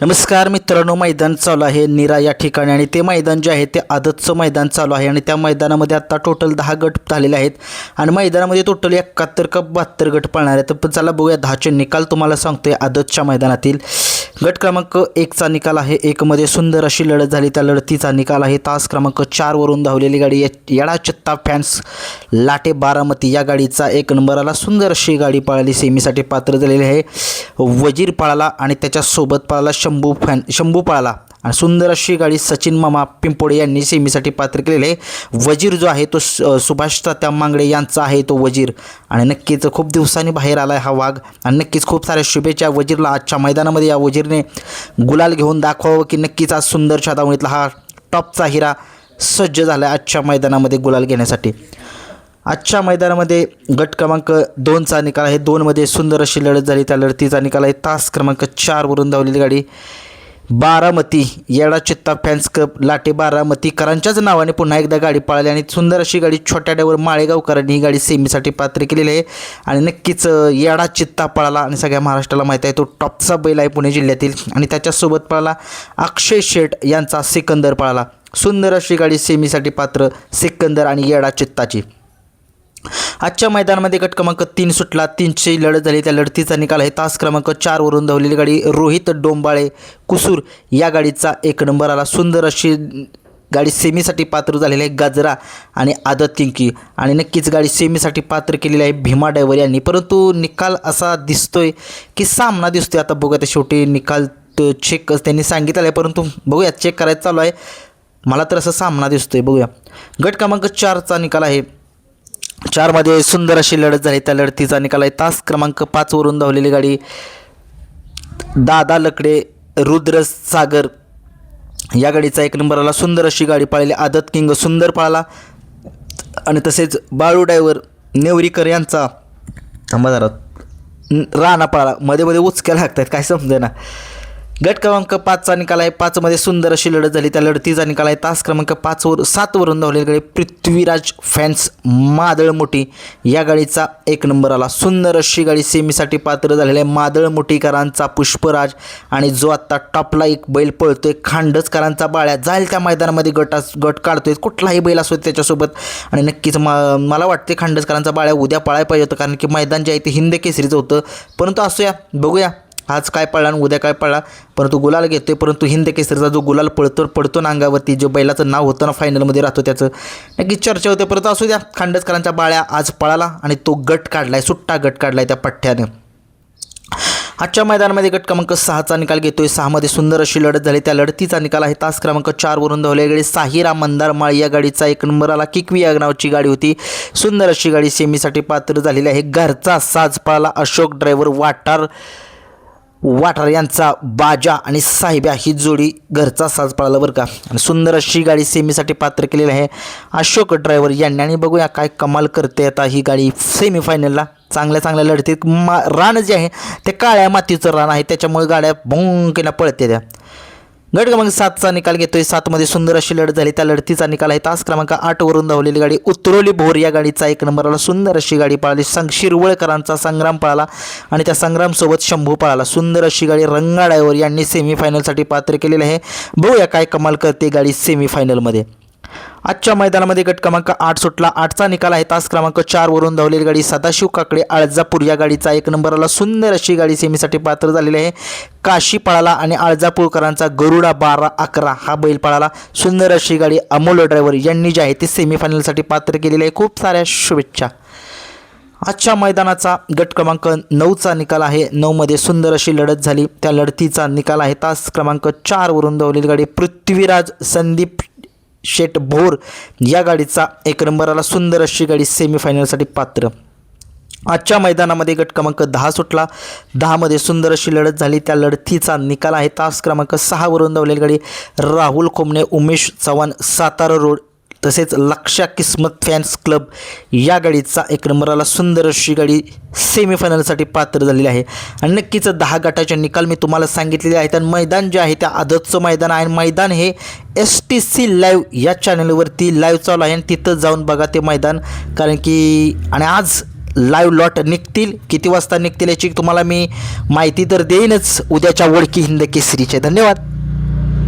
नमस्कार मित्रांनो मैदान चालू आहे निरा या ठिकाणी आणि ते मैदान जे आहे ते आदतचं मैदान चालू आहे आणि त्या मैदानामध्ये आत्ता टोटल दहा गट झालेले आहेत आणि मैदानामध्ये टोटल एकाहत्तर का बहात्तर गट पळणार आहेत. तर पण चला बघूया दहाचे निकाल तुम्हाला सांगतोय आदतच्या मैदानातील. गट क्रमांक एकचा निकाल आहे. एकमध्ये सुंदर अशी लढत झाली. त्या लढतीचा निकाल आहे. तास क्रमांक चारवरून धावलेली गाडी येडा चित्ता फॅन्स लाटे बारामती या गाडीचा एक नंबर आला सुंदर अशी गाडी पळाली. सेमीसाठी पात्र झालेली आहे. वजीर पळाला आणि त्याच्यासोबत पळाला शंभू फॅन शंभू पळाला. आणि सुंदर अशी गाडी सचिन मामा पिंपोडे यांनी सेमीसाठी पात्र केलेले आहे. वजीर जो आहे तो सुभाष तात्या मांगडे यांचा आहे तो वजीर. आणि नक्कीच खूप दिवसांनी बाहेर आला आहे हा वाघ. आणि नक्कीच खूप साऱ्या शुभेच्छा वजीरला. आजच्या मैदानामध्ये या वजीरने गुलाल घेऊन दाखवावं की नक्कीच आज सुंदरच्या दावणीतला हा टॉपचा हिरा सज्ज झाला आहे आजच्या मैदानामध्ये गुलाल घेण्यासाठी. आजच्या मैदानामध्ये गट क्रमांक दोनचा निकाल आहे. दोनमध्ये सुंदर अशी लढत झाली. त्या लढतीचा निकाल आहे. तास क्रमांक चारवरून धावलेली गाडी बारामती येडा चित्ता फॅन्स क्लब लाटे बारामतीकरांच्याच नावाने पुन्हा एकदा गाडी पाळली आणि सुंदर अशी गाडी छोट्या डायवर माळेगावकरांनी ही गाडी सेमीसाठी पात्र केलेली आहे. आणि नक्कीच येडा चित्ता पळाला आणि सगळ्या महाराष्ट्राला माहीत आहे तो टॉपचा बैल आहे पुणे जिल्ह्यातील. आणि त्याच्यासोबत पळाला अक्षय शेठ यांचा सिकंदर पळाला. सुंदर अशी गाडी सेमीसाठी पात्र सिकंदर आणि येडा चित्ताची आजच्या मैदानामध्ये गट क्रमांक तीन सुटला. तीनशे लढत झाली. त्या लढतीचा निकाल आहे. तास क्रमांक चारवरून धावलेली गाडी रोहित डोंबाळे कुसूर या गाडीचा एक नंबर आला. सुंदर अशी गाडी सेमीसाठी पात्र झालेली आहे गजरा आणि आदत किंकी. आणि नक्कीच गाडी सेमीसाठी पात्र केलेली आहे भीमा डायव्हर यांनी. परंतु निकाल असा दिसतोय की सामना दिसतोय. आता बघूया आता शेवटी निकाल चेक त्यांनी सांगितलं आहे. परंतु बघूया चेक करायचं चालू आहे. मला तर असं सामना दिसतोय. बघूया. गट क्रमांक चारचा निकाल आहे. चारमध्ये सुंदर अशी लढत झाली. त्या लढतीचा निकाल आहे. तास क्रमांक पाचवरून धावलेली गाडी दादा लकडे रुद्र सागर. या गाडीचा एक नंबरला सुंदर अशी गाडी पाळली. आदत किंग सुंदर पाळला. आणि तसेच बाळू डायवर नेवरीकर यांचा थांबा राणा पाळला. मध्ये मध्ये उचक्या लागतात. काय समजेना. गट क्रमांक पाचचा निकाल आहे. पाचमध्ये सुंदर अशी लढत झाली. त्या लढतीचा निकाल आहे. तास क्रमांक पाचवर सातवरून धावलेली गाडी पृथ्वीराज फॅन्स मादळ मोठी. या गाडीचा एक नंबर आला. सुंदर अशी गाडी सेमीसाठी पात्र झालेली आहे. मादळ मोठीकरांचा पुष्पराज आणि जो आत्ता टॉपला एक बैल पळतोय खांडसकरांचा बाळ्या जाईल त्या मैदानामध्ये गटा गट काढतोय. कुठलाही बैल असो त्याच्यासोबत. आणि नक्कीच मा मला वाटते खांडसकरांचा बाळ्या उद्या पळायला पाहिजे होतं. कारण की मैदान जे आहे ते हिंद केसरीचं होतं. परंतु असूया बघूया. आज काय पळला आणि उद्या काय पळला परंतु गुलाल घेतो आहे परंतु हिंद केसरीचा जो गुलाल पळतो पडतो ना अंगावरती जो बैलाचं नाव होतं ना फायनलमध्ये राहतो त्याचं. नक्कीच चर्चा होते परंतु असू द्या खांडसकरांच्या बाळ्या आज पळाला आणि तो गट काढला आहे सुट्टा गट काढला आहे त्या पठ्ठ्याने. आजच्या मैदानामध्ये गट क्रमांक सहाचा निकाल घेतोय सहामध्ये सुंदर अशी लढत झाली त्या लढतीचा निकाल आहे. तास क्रमांक चारवरून धावल्या गाडी साहिरा मंदार माळ. या गाडीचा एक नंबर आला किकवी या नावाची गाडी होती. सुंदर अशी गाडी सेमीसाठी पात्र झालेली आहे. घरचा साज पळाला अशोक ड्रायव्हर वाटार. वाठार यांचा बाजा आणि साहिब्या ही जोडी घरचा साज पळाला बरं का. आणि सुंदर अशी गाडी सेमीसाठी पात्र केलेली आहे. अशोक ड्रायव्हर यांनी आणि बघूया काय कमाल करते आता ही गाडी सेमीफायनलला चांगल्या चांगल्या लढतीत मा रान जे आहे ते काळ्या मातीचं रान आहे. त्याच्यामुळे गाड्या भोंकेनं पळते त्या. गट क्रमांक सातचा निकाल घेतोय. सातमध्ये सुंदर अशी लढत झाली. त्या लढतीचा निकाल आहे तास क्रमांक आठवरून धावलेली गाडी उतरवली भोर या गाडीचा एक नंबर आला. सुंदर अशी गाडी पळाली. संग शिरवळकरांचा संग्राम पळाला आणि त्या संग्रामसोबत शंभू पळाला. सुंदर अशी गाडी रंगा यांनी सेमीफायनलसाठी पात्र केलेली आहे. बघूया काय कमाल करते गाडी सेमीफायनलमध्ये आजच्या मैदानामध्ये गट क्रमांक आठ सुटला. आठचा निकाल आहे. तास क्रमांक चारवरून धावलेली गाडी सदाशिव काकडे आळजापूर या गाडीचा एक नंबर आला सुंदर अशी गाडी सेमीसाठी पात्र झालेली आहे. काशी पळाला आणि आळजापूरकरांचा गरुडा बारा अकरा हा बैल पळाला. सुंदर अशी गाडी अमोल ड्रायव्हर यांनी जे आहे ते सेमीफायनलसाठी पात्र केलेली आहे. खूप साऱ्या शुभेच्छा. आजच्या मैदानाचा गट क्रमांक नऊचा निकाल आहे. नऊमध्ये सुंदर अशी लढत झाली. त्या लढतीचा निकाल आहे. तास क्रमांक चारवरून धावलेली गाडी पृथ्वीराज संदीप शेट भोर या गाडीचा एक नंबराला सुंदर अशी गाडी सेमीफायनलसाठी पात्र. आजच्या मैदानामध्ये गट क्रमांक दहा सुटला. दहामध्ये सुंदर अशी लढत झाली. त्या लढतीचा निकाल आहे. तास क्रमांक सहावरून धावलेली गाडी राहुल कोमणे उमेश चव्हाण सातारा रोड तसेच लक्षा किस्मत फॅन्स क्लब या गाडीचा एक नंबराला सुंदर अशी गाडी सेमीफायनलसाठी पात्र झालेली आहे. आणि नक्कीच दहा गटाचे निकाल मी तुम्हाला सांगितलेले आहेत. आणि मैदान जे आहे त्या आदतचं मैदान आहे. आणि मैदान हे एस टी सी लाईव्ह या चॅनलवरती लाईव्ह चालू आहे. आणि तिथं जाऊन बघा ते मैदान. कारण की आणि आज लाईव्ह लॉट निघतील. किती वाजता निघतील याची तुम्हाला मी माहिती तर देईनच. उद्याच्या वडकी हिंद केसरीचे. धन्यवाद.